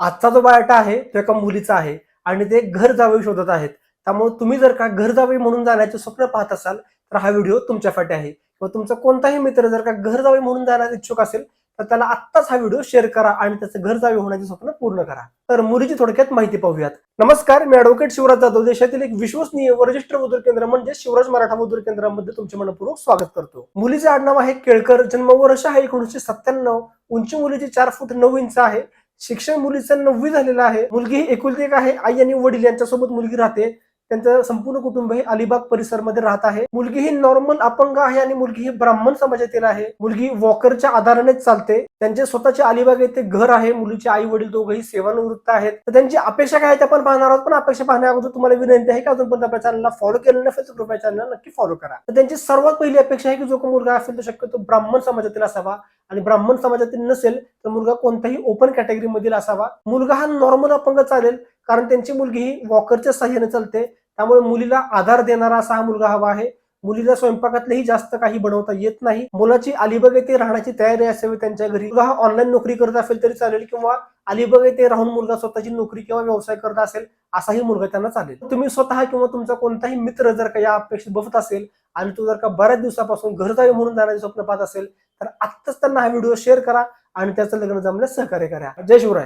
आजचा जो बायोटा आहे तो एका मुलीचा आहे आणि ते घर जावे शोधत आहेत. त्यामुळे तुम्ही जर का घर जावे म्हणून जाण्याचे स्वप्न पाहत असाल तर हा व्हिडिओ तुमच्यासाठी आहे. किंवा तुमचा कोणताही मित्र जर का घर जावे म्हणून जाण्यास इच्छुक असेल तर त्याला आत्ताच हा व्हिडिओ शेअर करा आणि त्याचं घर जावे होण्याचे स्वप्न पूर्ण करा. तर मुलीची थोडक्यात माहिती पाहूयात. नमस्कार मी ऍडव्होकेट शिवराज जाधव देशातील एक विश्वसनीय व रजिस्टर मजूर केंद्र म्हणजे शिवराज मराठा मजूर केंद्रामध्ये तुमचे मनपूर्वक स्वागत करतो. मुलीचे आडनाव आहे केळकर जन्म वर्ष आहे एकोणीसशे सत्त्याण्णव उंची मुलीची चार फूट नऊ इंच आहे. शिक्षण मुलीचं नववी झालेलं आहे. मुलगी ही एकुलती एक आहे. आई आणि वडील यांच्यासोबत मुलगी राहते. त्यांचं संपूर्ण कुटुंब हे अलिबाग परिसरमध्ये राहत आहे. मुलगी ही नॉर्मल अपंग आहे आणि मुलगी ही ब्राह्मण समाजातील आहे. मुलगी वॉकरच्या आधारानेच चालते. त्यांचे स्वतःचे अलिबाग येथे घर आहे. मुलीचे आई वडील दोघंही सेवानिवृत्त आहेत. तर त्यांची अपेक्षा काय आहे ते आपण पाहणार आहोत. पण अपेक्षा पाहण्या अगोदर तुम्हाला विनंती आहे की अजून आपल्या चॅनलला फॉलो केलं नसेल तर कृपया चॅनलला नक्की फॉलो करा. तर त्यांची सर्वात पहिली अपेक्षा आहे की जो मुलगा असेल तो शक्यतो ब्राह्मण समाजातील असावा. आणि ब्राह्मण समाजातील नसेल तर मुलगा कोणत्याही ओपन कॅटेगरी मधील असावा. मुलगा हा नॉर्मल अपंग चालेल. कारण त्यांची मुलगी ही वॉकरच्या सहाय्याने चालते. त्यामुळे मुलीला आधार देणारा असा हा मुलगा हवा आहे. मुलीला स्वयंपाकातलेही जास्त काही बनवता येत नाही. मुलाची अलिबाग येथे राहण्याची तयारी असावी त्यांच्या घरी. मुलगा हा ऑनलाईन नोकरी करत असेल तरी चालेल किंवा अलिबाग येथे राहून मुलगा स्वतःची नोकरी किंवा व्यवसाय करत असेल असाही मुलगा त्यांना चालेल. तुम्ही स्वतः किंवा तुमचा कोणताही मित्र जर का या अपेक्षित बघत असेल आणि तो जर का बऱ्याच दिवसापासून घर जावे म्हणून जाण्याचे स्वप्न पाहत असेल तर आत्ताच त्यांना हा व्हिडिओ शेअर करा आणि त्याचं लग्न जमण्यास सहकार्य करा. जय शिवराय.